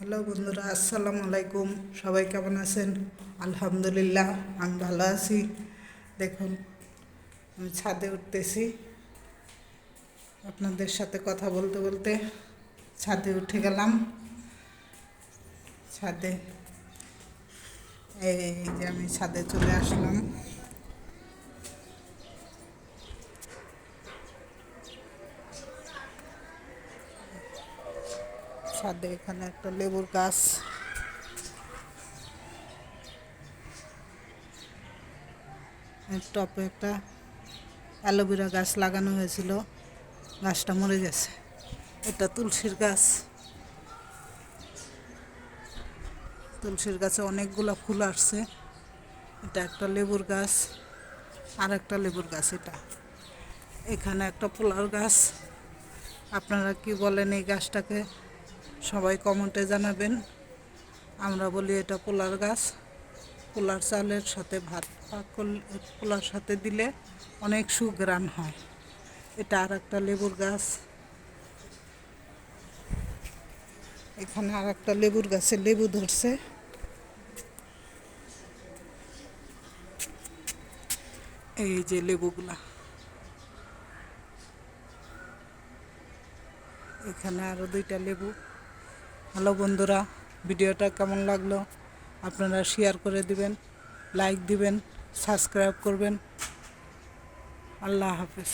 Hello বন্ধুরা, আসসালামু আলাইকুম। সবাই কেমন আছেন? আলহামদুলিল্লাহ, আমি ভালো আছি। দেখুন, আমি ছাদে উঠতেছি। আপনাদের সাথে কথা বলতে বলতে ছাদে উঠে গেলাম। ছাদে, এই যে আমি ছাদে চলে আসলাম। ছাদে এখানে একটা লেবুর গাছ। টপে একটা অ্যালোভেরা গাছ লাগানো হয়েছিল। গাছটা মরে গেছে। এটা তুলসীর গাছ। তুলসীর গাছে অনেকগুলো ফুল আসছে। এটা একটা লেবুর গাছ। আর একটা লেবুর গাছ এটা। এখানে একটা পোলার গাছ। আপনারা কি বলেন এই গাছটাকে? সবাই কমেন্টে জানাবেন। আমরা বলি এটা পোলার গাছ। পোলার চালের সাথে ভাত পোলার সাথে দিলে অনেক সুগ্রাণ হয়। এটা আর একটা লেবুর গাছ। এখানে আর একটা লেবুর গাছে লেবু ধরছে। এই যে লেবুগুলা। এখানে আরও দুইটা লেবু। হ্যালো বন্ধুরা, ভিডিওটা কেমন লাগল? আপনারা শেয়ার করে দিবেন লাইক দিবেন সাবস্ক্রাইব করবেন। আল্লাহ হাফেজ।